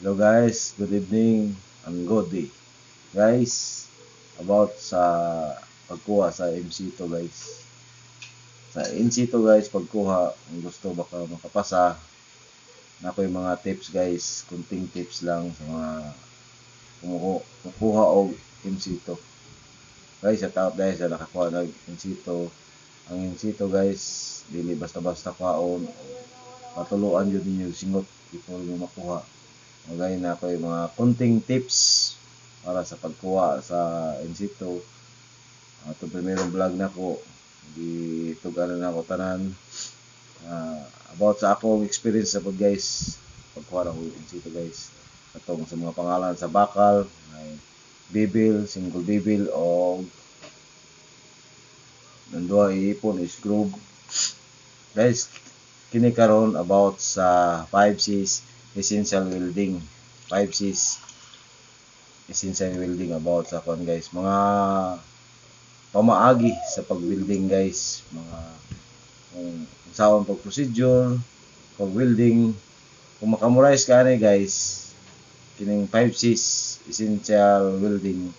Hello guys, good evening and good day. Guys, about sa pagkuha sa MC to guys. Sa MC to guys, pagkuha, kung gusto baka makapasa, na ko yung mga tips guys, kunting tips lang sa mga kumuha, kumuha o MC to. Guys, shout out dahil sa nakakuha ng MC to. Ang MC to guys, dili basta-basta kwaon. Patuluan yun ninyo singot before mo makuha. Magay na ako yung mga kunting tips para sa pagkuha sa insito. Uh, ito vlog na ko. Di tugalan na ako tanan. Uh, about sa akong experience sa guys. Pagkuha na ko insito guys. Atong sa mga pangalan sa bakal. May bibil, single bibil o nandua iipon is groove. Guys, kini karon about sa 5Cs essential welding 5Cs essential welding about sa kon guys. Mga pamaagi sa pag-welding guys. Mga kung saan pag procedure pag welding kung makamurize ka ni guys kining 5Cs essential welding.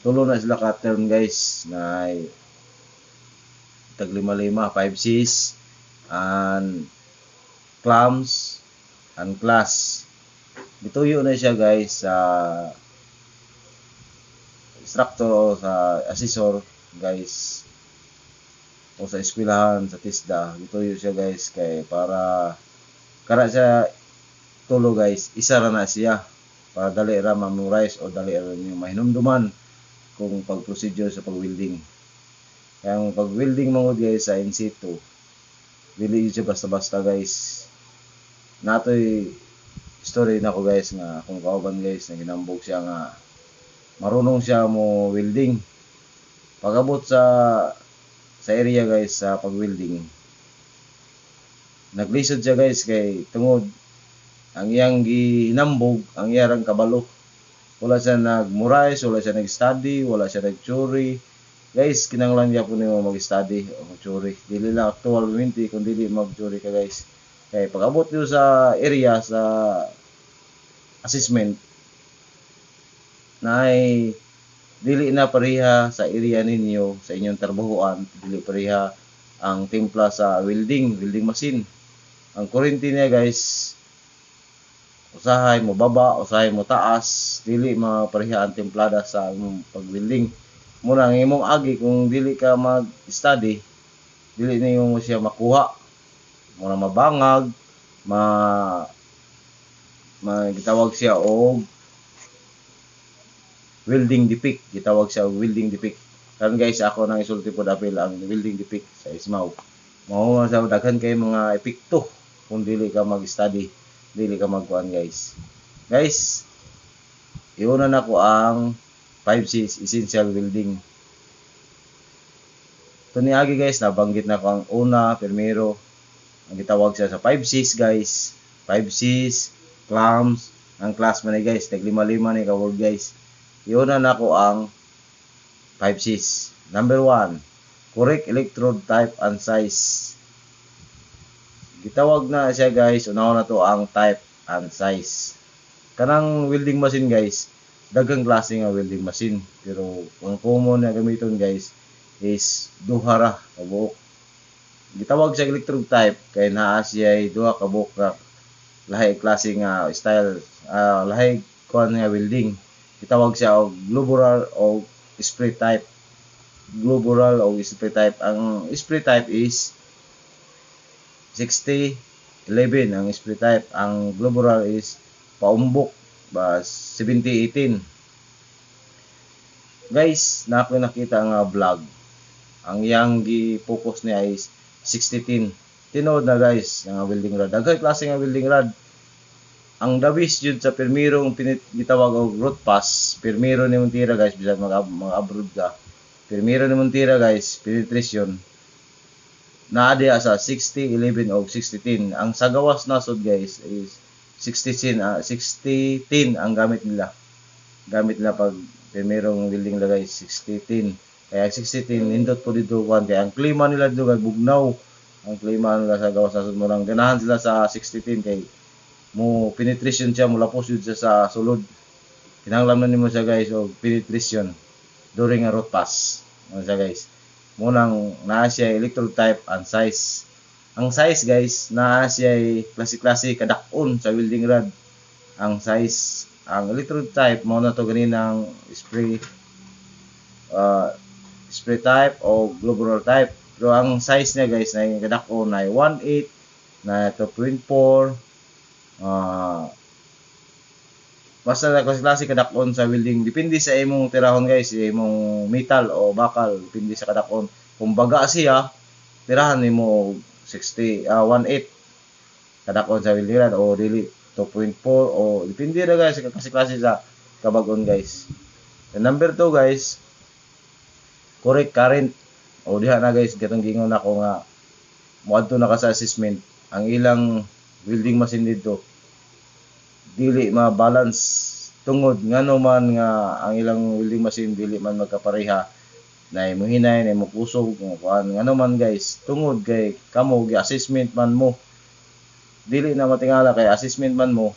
Tulo na sila ka term guys na tag lima lima 5Cs and clamps and class. Gituyo na siya guys sa instructor o sa assessor guys o sa eskwelahan sa TISDA. Gituyo siya guys kay para kara siya tulo guys. Isa na siya. Para dali ra memorize o dali ra niyo mahinumduman kung pag-procedure sa pag-welding. Kaya ang pag-welding mangod guys sa in situ dili siya basta-basta guys natoy story na ko guys nga kung kauban guys na ginambog siya nga marunong siya mo welding. Pagabot sa sa area guys sa pag welding naglisod siya guys kay tungod ang iyang ginambog ang iyang kabalo. Wala siya nagmurais wala siya nag-study wala siya nag-churi. Guys kinanglan niya po nimo mag-study o mag-churi. Dili lang actualmente kung dili mag-churi ka guys kay pag abot nyo sa area sa assessment na ay dili na pareha sa area ninyo sa inyong trabahoan dili pareha ang timpla sa welding welding machine. Ang kurente niya guys usahay mo baba usahay mo taas dili mapareha ang templada sa imong pag-welding. Muna ang imong agi kung dili ka mag-study dili na mo siya makuha muna mabangag ma magitawag siya og welding defect gitawag siya og welding defect karon guys ako nang isulti po dapil ang welding defect sa ismaw. Mao sa daghan kay mga epekto kung dili ka mag-study dili ka magkuan guys. Guys iuna na ko ang 5Cs essential welding. Ito niagi guys nabanggit na ko ang una primero ang gitawag siya sa 5Cs guys. 5Cs clamps ang class man ni guys tag lima lima ni ka word guys. Yun na nako ang 5Cs number 1 correct electrode type and size. Gitawag na siya guys unaw na to ang type and size. Kanang welding machine guys dagang klase nga welding machine. Pero ang common na gamiton guys is duhara kabuok gitawag siya electrode type kay naa siya duha ka buok ka lahi klase nga style uh, lahi kuan nga welding. Gitawag siya og globular o spray type. Globular o spray type. Ang spray type is 60 11 ang spray type. Ang globular is paumbok ba 70 18 guys na ako nakita nga vlog. Ang yang gi-focus niya is 6010 tinod na guys nga welding rod. Daghay klase nga welding rod. Ang dabis jud sa permirong pinit gitawag og root pass. Permiro ni tira guys bisan mga mga abroad ka. Permiro ni tira guys penetration naa diya sa 60 11 o 60 10 ang sa gawas nasod guys is 60 10 uh, 60 10 ang gamit nila. Gamit nila pag permirong welding la guys 60 10 kaya 60 10 nindot po dito kwan kaya ang klima nila dito kay bugnaw ang klima nila sa gawas nasod mo lang ganahan sila sa 60 10 kay mo penetration siya mula po siya sa sulod. Kinahanglan na nimo siya guys og penetration during a root pass. Ano siya guys? Munang naa siya electrode type and size. Ang size guys naa siya klase-klase kadakon sa welding rod. Ang size ang electrode type mo na to ganinang spray uh, spray type o globular type. Pero ang size niya guys na kadakon na 1.8 na 2.4 Ah, basta na kasi klase kadakon sa welding. Depende sa imong tirahon guys imong metal o bakal. Depende sa kadakon kung baga siya tirahan nimo 60 ah 18 kadakon sa welding rod o dili 2.4 o depende na guys kasi klase sa kabagon guys. And number 2 guys correct current o diha na guys. Katong gingon ako nga moadto na ka sa assessment. Ang ilang welding machine dito dili ma-balance tungod ngano man nga ang ilang welding machine dili man magkapareha. Na mo hinay na mo kusog kuan. Ngano man guys tungod kay kamo gi assessment man mo dili na matingala kay assessment man mo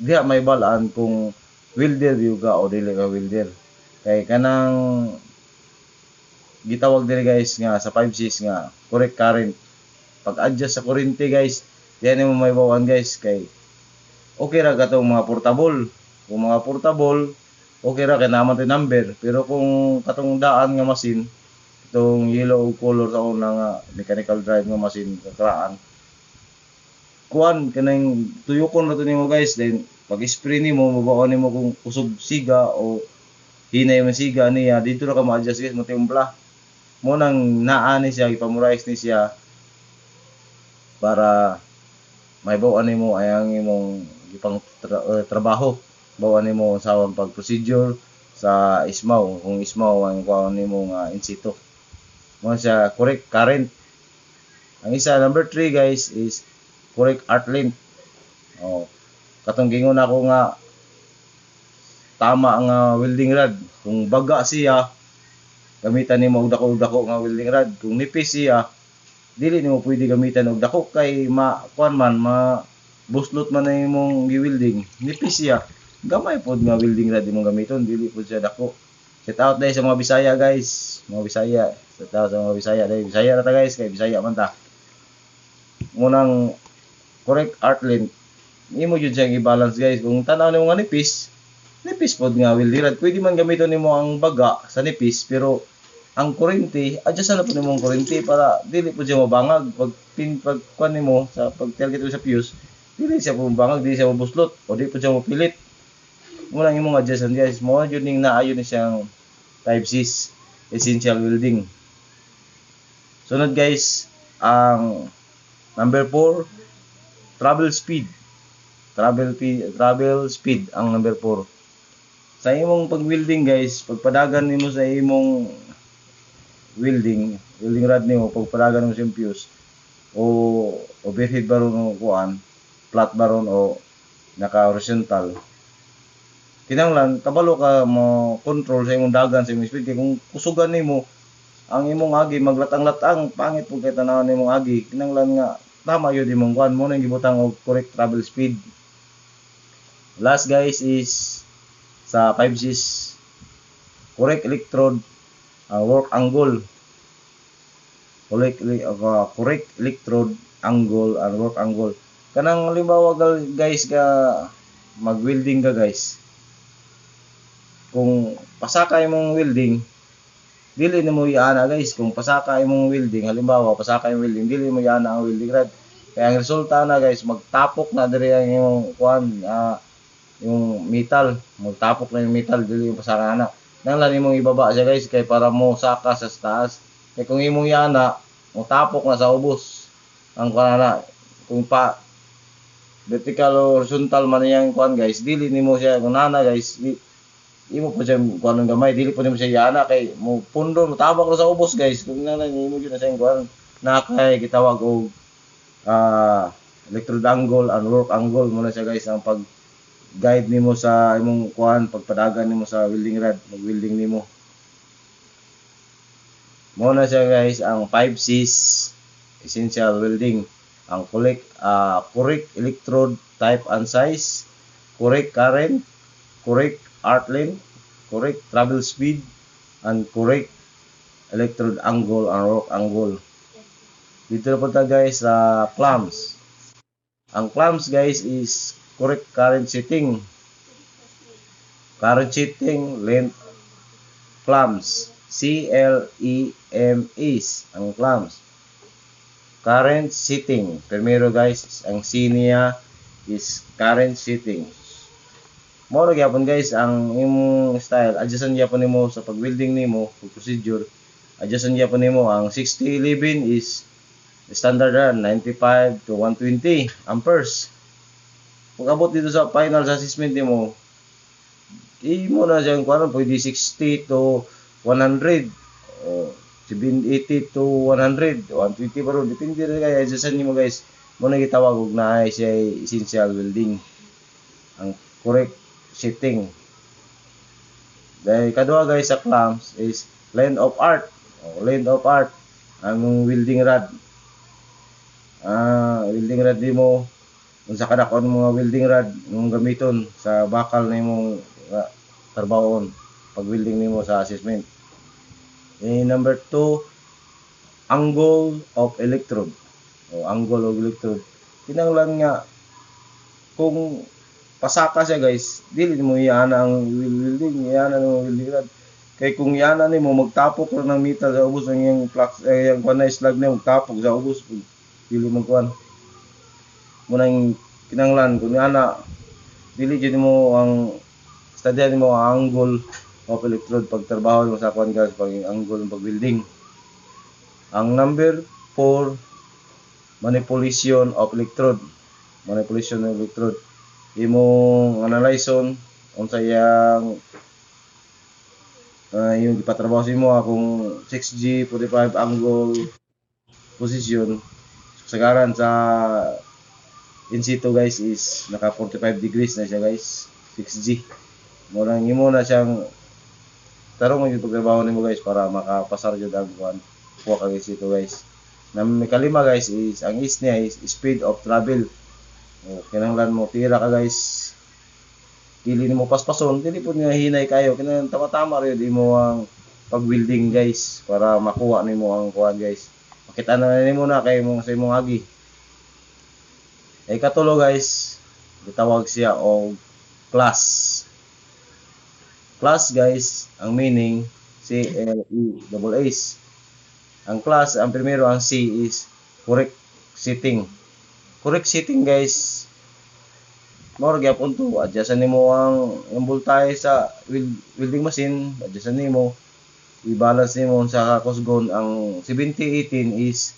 diha may balaan kung welder yung ka o dili ka welder. Kay kanang gitawag diri guys nga sa 5Cs nga correct current pag adjust sa kuryente guys diyan mo may bawan guys kay okay ra katong mga portable. Kung mga portable okay ra kay naman to number. Pero kung katong daan nga machine itong yellow color sa una nga mechanical drive nga machine kakraan kuan kanang tuyokon na to nimo guys then pag spray nimo mabaon nimo kung usog siga o hinay man siga niya dito na ka ma-adjust guys mo timpla mo nang naa ni siya ipamurize ni siya para may bawaan nimo ay ang imong ipang tra- uh, trabaho. Bawaan nimo sa pag procedure sa ismaw kung ismaw ang kuan nimo nga in situ mo siya correct current. Ang isa number 3 guys is correct arc length oh katong gingon ako nga tama nga welding rod. Kung baga siya gamitan nimo og dako-dako nga welding rod. Kung nipis siya dili nimo pwede gamitan. Og dako kay ma kuan man ma buslot man na imong gi-welding. Nipis siya. Gamay pod nga welding rod imong gamiton. Dili pod siya dako. Shout out dai sa mga Bisaya guys. Mga Bisaya. Shout out sa mga Bisaya. Dai Bisaya ra ta guys. Kay Bisaya man ta. Munang correct art length. Imo jud siya i-balance guys. Kung tanaw nimo nga nipis nipis pod nga welding rod. Pwede man gamiton nimo ang baga sa nipis pero ang kurente, adjust na po nimong kurente para dili po siya mabangag. Pag pin pag kuan nimo sa pag target sa fuse dili siya po mabangag dili siya mabuslot o di po siya mapilit. Mo lang imong adjust guys mo jud ning naayo ni siyang type 6 essential welding. Sunod guys ang number 4 travel speed. Travel travel speed ang number 4 sa imong pag-welding guys pagpadagan nimo sa imong welding, welding rod nimo pag paragan mo siyang fuse o overhead ba ron kuan, flat ba ron o naka horizontal. Kinanglan kabalo ka mo control sa imong dagan sa imong speed kung kusugan nimo ang imong agi maglatang-latang pangit pug kay tanaw nimong agi kinanglan nga tama yun imong kuan mo nang gibutang og correct travel speed. Last guys is sa 5Gs correct electrode uh, work angle correct uh, correct electrode angle and work angle. Kanang halimbawa guys ka mag welding ka guys. Kung pasaka imong welding dili na mo guys. Kung pasaka imong welding halimbawa pasaka imong welding dili mo iana ang welding rod. Kaya ang resulta na guys magtapok na diri ang imong kuan uh, yung metal. Magtapok na yung metal dili yung pasaka na nang lani mong ibaba siya guys kay para mo saka sa taas kay kung imong yana mo tapok na sa ubos. Ang kanana kung pa vertical o horizontal man yang kuan guys dili nimo siya kung nana guys imo po siya kuan ng gamay dili po nimo siya yana kay mo pundo mo tabak na sa ubos guys. Kung nana nimo jud na siya kuan na kay gitawag og uh, electrode angle and work angle mo na siya guys ang pag guide nimo sa imong kuan pagpadagan nimo sa welding rod mag welding nimo mo na siya guys ang 5 Cs essential welding ang correct ah, correct electrode type and size, correct current, correct arc length, correct travel speed, and correct electrode angle and rock angle. Dito na punta guys sa clamps. Ang clamps guys is correct current setting. Current setting, length, clamps. C-L-E-M-S ang clamps. Current setting. Primero guys, ang C niya is current setting. Mo ra gyapon guys ang imong style adjustan gyapon nimo sa pag-welding nimo, pag procedure. Adjustan gyapon nimo ang 6011 is standard ra 95 to 120 amperes. Pag abot dito sa final assessment nimo, imo na siyang kuan pwede 60 to 100 o 80 to 100 120 pa ron. Depende rin kaya adjustan nimo guys. Mo na gitawag og naay siya essential welding. Ang correct setting. Dahil kadua guys sa clamps is length of art. O length of art. Ang welding rod. Ah welding rod di mo. Kung sa kadakon mga welding rod mong gamiton sa bakal na imong uh, tarbawon pag welding nimo sa assessment eh, number 2 angle of electrode. O angle of electrode. Kinanglan nga kung pasaka siya guys dili mo iana ang welding iana ng welding rod kay kung iana nimo magtapok ra ng metal sa ubos ang iyang flux eh, yung na slag na magtapok sa ubos dili mo nang kinanglan kung iana dili jud mo ang studyan mo ang angle of electrode pagtrabaho mo sa kuan guys pag angle ng pag-welding ang number 4 manipulation of electrode. Manipulation of electrode. Imong analyson unsa yang uh, yung ipatrabaho sa imo akong 6G 45 angle position sagaran sa in situ guys is naka 45 degrees na siya guys 6G murang imo na siyang tarong yung pagtrabaho nimo guys para makapasar jud ang kuan kuha ka guys ito guys. Na may kalima guys is ang is niya is speed of travel. O, kinahanglan mo tira ka guys. Dili nimo paspason dili po nga hinay kayo. Kinahanglan tama-tama rin di mo ang pag-welding guys para makuha nimo ang kuan guys. Makita na nimo na kay mo sa imong agi. Ay katulo guys gitawag siya og class class guys ang meaning C L E double S ang class ang primero ang C is correct setting correct setting guys. More gyapon to. Adjustan nimo ang voltahe sa wel- welding machine. Adjustan nimo. I-balance nimo sa kusgon ang 7018 is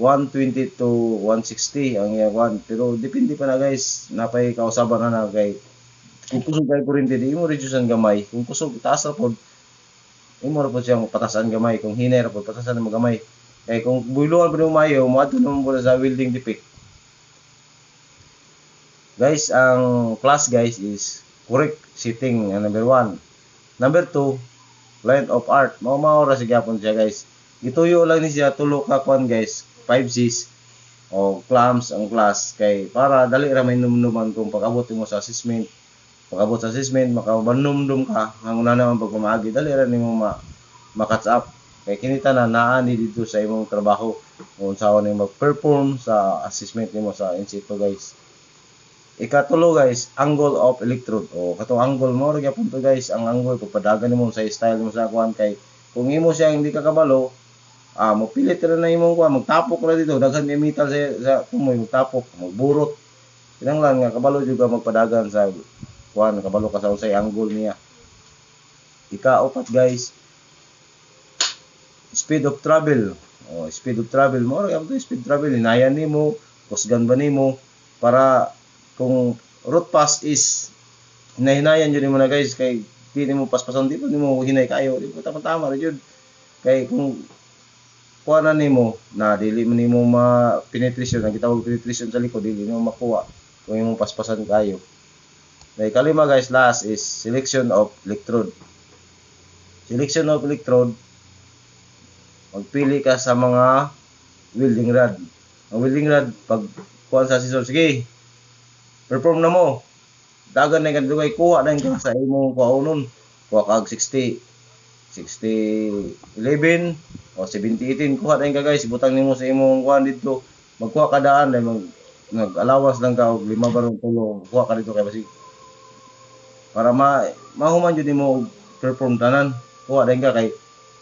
120 to 160 ang iya kwan pero depende pa na guys. Napay kausaban na na kay kung kusog kay kuryente di mo reduce ang gamay. Kung kusog taas ra pod imo ra pod siyang patasan gamay. Kung hinay pod patasan mo gamay. Kay kung buluan pa mo mayo moadto naman po sa welding defect guys ang class guys is correct setting ang number 1 number 2 line of art. Mao mao ra siya siya guys. Gituyo lang ni siya tulo ka kwan guys. 5 Cs. O clamps ang class. Kay para dali ra may numnuman kung pag-abot mo sa assessment pag-abot sa assessment makabanumdum ka. Ang una naman pag kumaagi dali ra nimo ma ma-catch up. Kay kinita na naani dito sa imong trabaho. Kung saan nimo mag-perform sa assessment nimo sa in situ guys. Ikatulo guys angle of electrode. O katong angle mo ra gyapon guys ang angle pagpadagan nimo sa style mo sa kuan. Kay kung imo siya hindi ka kabalo ah mo pilit ra na imong kuan. Magtapok ra dito. Daghan ni metal sa sa tumoy magtapok magburot. Kinahanglan nga kabalo jud magpadagan sa kuan kabalo ka sa usay angle niya. Ika-upat guys. Speed of travel. Oh speed of travel. Mo gyapon to speed travel. Hinayan nimo kusgan ba nimo para kung route pass is hinahinayan yun mo na guys kay di mo paspasan di nimo hinay kayo di pa tama tama jud kay kung kuha na nimo na dili mo nimo ma penetration ang gitawag penetration sa likod dili mo makuha kung imong paspasan kayo kay kalima guys last is selection of electrode. Selection of electrode magpili ka sa mga welding rod. Ang welding rod pag kuha sa scissor sige perform na mo. Dagan na yung kadugay kuha na yung sa imong kuha kuha kag 60 60 11 o 70 18 kuha na yung guys. Ibutang nimo sa imong kuha dito. Magkuha ka daan mag nag-alawas lang ka lima barong tulo kuha ka dito kay basig para ma mahuman jud nimo perform tanan kuha din ka kay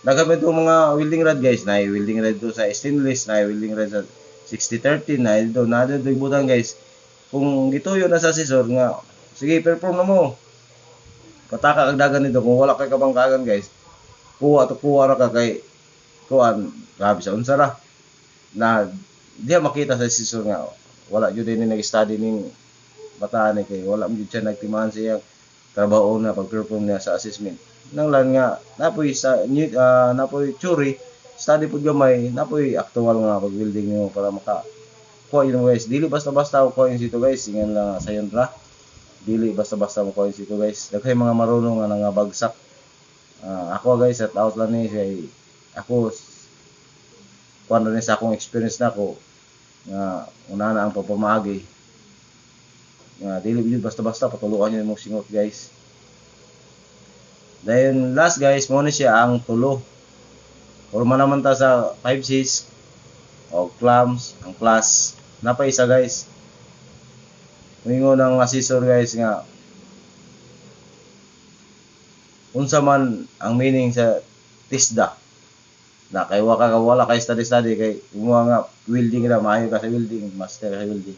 Daghang ito mga welding rod guys, na welding rod to sa stainless, na welding rod sa 60-30, na ito, na ito ibutang guys. Kung gituyo na sa scissor nga, sige, perform na mo. Pataka kag dagan nito, kung wala kay kabangkagan guys, kuha to kuha ra ka kay kuan, grabe sa unsa. Na diha makita sa scissor nga, wala jud din nag-study ning bataan ni kay wala mo jud siya nagtimahan siya trabaho na pag-perform niya sa assessment. Nang lan nga napoy sa uh, napoy churi study pud gamay napoy actual nga pag building nimo para maka kuha yun guys. Dili basta basta ko coins ito guys. Ingan lang sayon ra. Dili basta basta mo coins ito guys. Daghay mga marunong nga nga bagsak uh, ako guys at out lang ni kay ako kuan rin sa akong experience na ko nga una na ang papamagi nga dili basta basta patuluan niyo mo singot guys dahil last guys, mo siya ang tulo. Forma naman ta sa 5 6 o clams, ang class. Napa isa guys. Mingo ng assessor guys nga unsa man ang meaning sa tisda na kay waka ka wala kay study study kay imo nga welding ra maayo ka sa welding master sa welding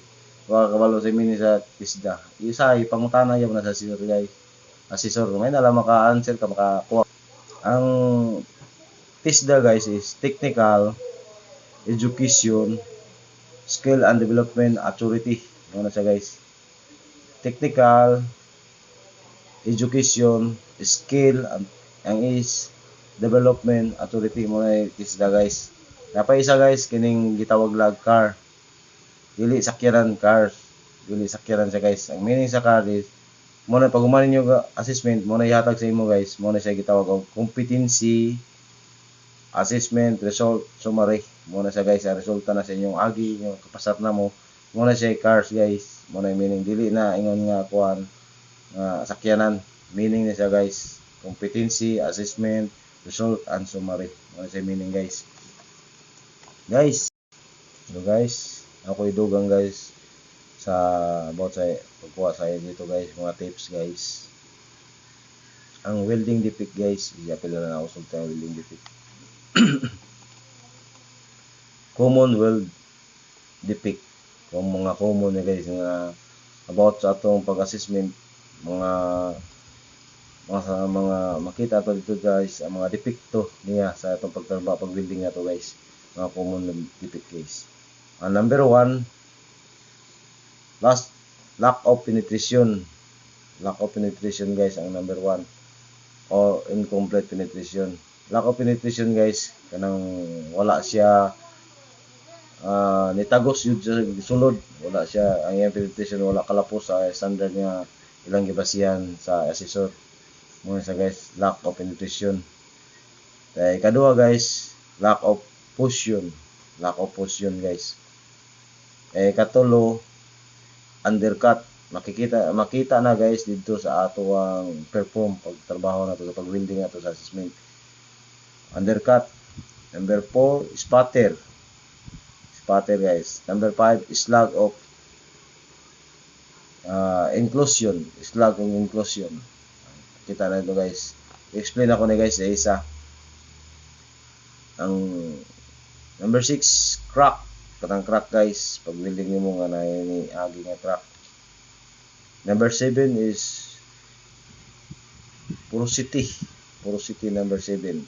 waka ka walo sa tisda isa ipangutana yun na sa assessor guys assessor may nala maka-answer ka makakuha. Ang TISDA guys is technical education skill and development authority. Ano siya guys? Technical education skill and ang is development authority. Mo na TISDA guys. Napay isa guys kining gitawag lag car dili sakyanan cars. Dili sakyanan siya guys. Ang meaning sa car is mo na pag umanin yung assessment mo na ihatag sa imo guys. Mo na siya gitawag og competency assessment result summary. Mo na siya guys. Ang resulta na sa inyong agi yung kapasat na mo. Mo na siya cars guys. Mo na meaning. Dili na ingon nga kuan nga sakyanan. Meaning na siya guys. Competency assessment result and summary. Mo na siya meaning guys. Guys. So guys ako idugang guys sa about sa pagkuha sa dito guys mga tips guys. Ang welding defect guys iyapil na ako sa welding defect. Common weld defect. Kung mga common na guys nga about sa atong pag-assessment mga mga sa mga makita to dito guys ang mga depekto niya sa atong pagtrabaho pag welding na to guys. Mga common defect guys ang number one Last, lack of penetration. Lack of penetration guys ang number one. O incomplete penetration. Lack of penetration guys, kanang wala siya uh, nitagos yun sa sulod. Wala siya, ang iyang penetration wala kalapos sa standard niya ilang gibasihan sa assessor. Muna sa guys, lack of penetration. Kaya kadua guys, lack of fusion. Lack of fusion guys. Eh katulo, undercut. Makikita makita na guys dito sa ato ang perform pagtrabaho nato sa pag-welding nato sa assessment. Undercut. Number 4 spatter spatter guys. Number 5 slug of uh, inclusion slug of inclusion kita na ito guys. Explain ako ni guys sa isa. Ang number 6 crack katang crack guys. Pag welding nimo nga na ni agi nga crack number 7 is porosity porosity number 7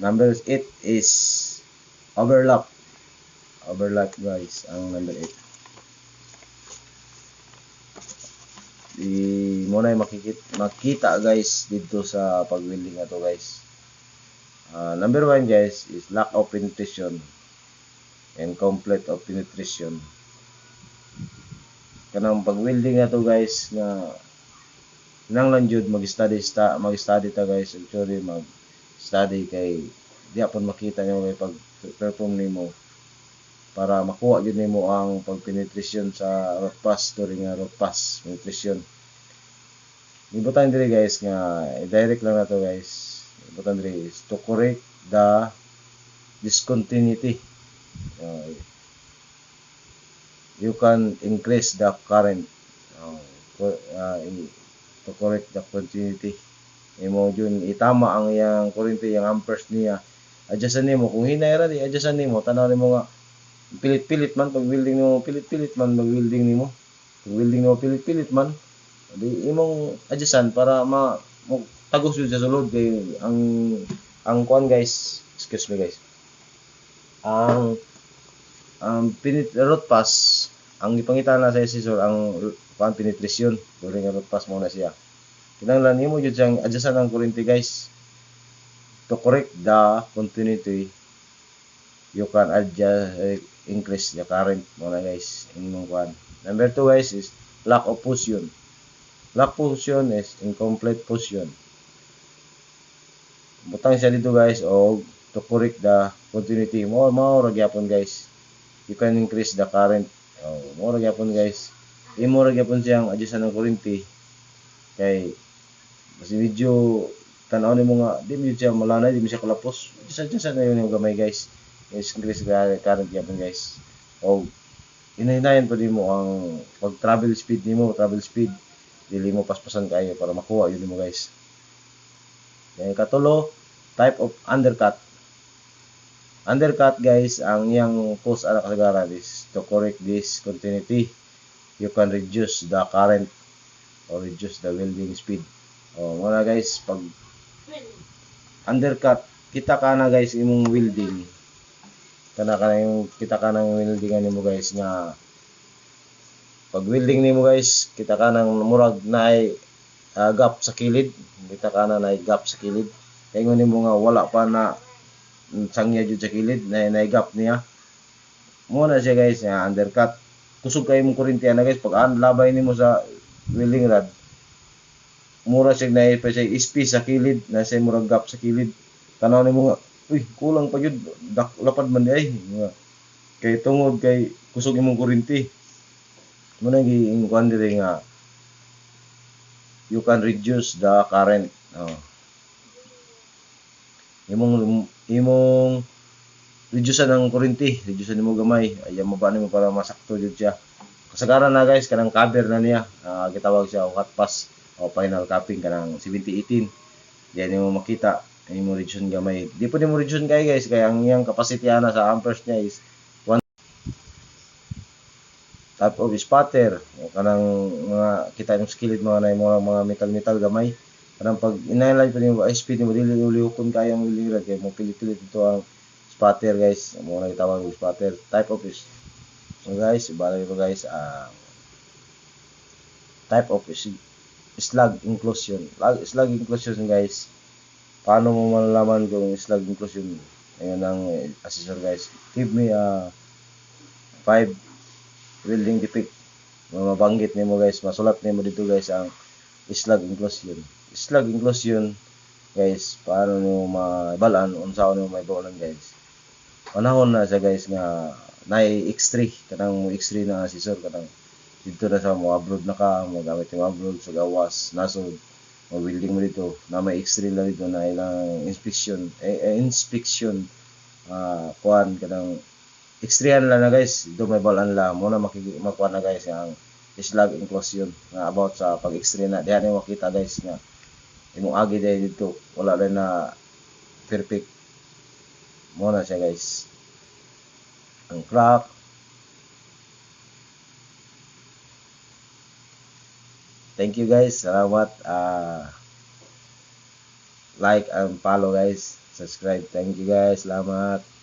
number 8 is overlap overlap guys ang number 8 di mo na makikita makita guys dito sa pag welding ato guys. Uh, number 1 guys is lack of penetration and complete of penetration kanang pag welding na to guys nga nang lang jud mag study sta mag study ta guys actually mag study kay di apon makita nyo may pag perform nimo para makuha gyud nimo ang pagpenetration sa root pass during nga root pass penetration Ibutan diri guys nga i-direct lang nato guys. Ibutan diri to correct the discontinuity. Uh, you can increase the current uh, uh, to correct the continuity. Imo yun itama ang yang kurente yang amperes niya. Adjustan nimo kung hinay ra di adjustan nimo tanaw nimo nga pilit-pilit man pag welding nimo pilit-pilit man mag welding nimo. Pag welding nimo pilit-pilit man di imong adjustan para ma tagos sa sulod kay ang ang kuan guys excuse me guys ang ang pinit root pass ang ipangita na sa scissor ang kuan penetration during ang root pass mo na siya. Kinahanglan nimo jud siyang adjustan ang kurente guys. To correct the continuity you can adjust eh, increase the current mo na guys imong kuan number 2 guys is lack of fusion. Lock fusion is incomplete fusion. Butang siya dito guys o to correct the continuity. Mo mo ra gyapon guys. You can increase the current. Oh, mo ra gyapon guys. Imo ra gyapon siyang adjustan ng kurente. Kay kasi medyo tanaw nimo nga di mo siya malanay, di mo siya kalapos. Adjustan adjustan na yun yung gamay guys. Is increase the current gyapon guys. O inahinayan pa din mo ang pag travel speed nimo, travel speed dili mo paspasan kayo para makuha yun mo guys then katulo type of undercut undercut guys ang iyang post ana kasagaran is to correct this continuity. You can reduce the current or reduce the welding speed. O muna guys pag undercut kita ka na guys imong welding. Kana ka na yung kita ka ng welding nimo guys nga pag welding nimo guys kita ka nang murag na ay ah, gap sa kilid. Kita ka na ay gap sa kilid. Kay ngon nimo nga wala pa na mm, sangya jud sa kilid na na gap niya. Mo na siya guys nga undercut. Kusog kay mong kurente na guys. Pag an labay nimo sa welding rod. Mura siya na pa siya ispi sa kilid na siya murag gap sa kilid. Tanaw nimo nga uy kulang pa jud dak lapad man ay. Kay tungod kay kusog imong kurente mo na giing kuan diri nga you can reduce the current. Oh. Imong imong reduce ang kurente reduce nimo gamay. Ay mo ba nimo para masakto jud siya. Kasagaran na guys kanang cover na niya. Uh, gitawag siya o hot pass o final capping kanang 7018 diyan nimo makita imo reduce gamay. Di po nimo reduce kay guys kay ang iyang capacity ana sa amperes niya is type of spatter kanang mga kita yung skillet mga na mga mga metal metal gamay kanang pag inailan pa nimo ay speed mo dili ulihukon kaya ang ulirat kay mo pilit-pilit ito ang spatter guys. Mo na itawag yung spatter type of is so guys ibala ito guys ang type of is slug inclusion. Lag- slug inclusion guys. Paano mo malalaman kung slug inclusion? Ayun ang assessor guys. Give me a 5 welding defect mabanggit nimo guys. Masulat nimo dito guys ang slag inclusion slag inclusion guys paano nimo mabalan unsaon nimo maibalan guys? Panahon na siya guys nga nay X3 kanang mo X3 na assessor kanang dito na sa mo abroad na ka mo gamit yung abroad sa gawas nasod. Mo welding mo dito na may X3 lang dito na ilang inspection eh, eh, inspection ah kuan kanang X3 lang na guys, do may balan la mo na makiki makuha na guys ang slag inclusion nga about sa pag X3 na. Diha ni makita guys nga imong agi dahil dito wala rin na perfect. Mo na siya guys. Ang crack thank you guys. Salamat. Ah like and follow guys. Subscribe. Thank you guys. Salamat